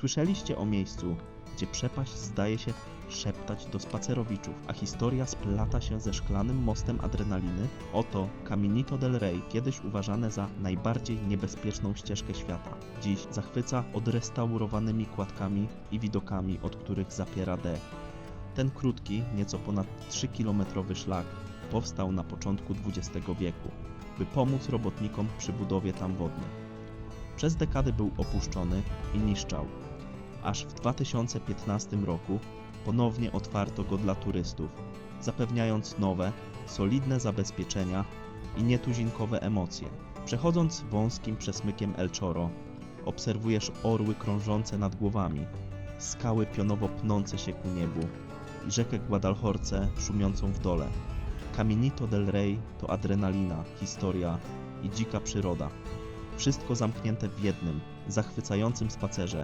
Słyszeliście o miejscu, gdzie przepaść zdaje się szeptać do spacerowiczów, a historia splata się ze szklanym mostem adrenaliny? Oto Caminito del Rey, kiedyś uważane za najbardziej niebezpieczną ścieżkę świata. Dziś zachwyca odrestaurowanymi kładkami i widokami, od których zapiera dech. Ten krótki, nieco ponad 3-kilometrowy szlak powstał na początku XX wieku, by pomóc robotnikom przy budowie tam wodnych. Przez dekady był opuszczony i niszczał, aż w 2015 roku ponownie otwarto go dla turystów, zapewniając nowe, solidne zabezpieczenia i nietuzinkowe emocje. Przechodząc wąskim przesmykiem El Choro, obserwujesz orły krążące nad głowami, skały pionowo pnące się ku niebu i rzekę Guadalhorce szumiącą w dole. Caminito del Rey to adrenalina, historia i dzika przyroda. Wszystko zamknięte w jednym, zachwycającym spacerze,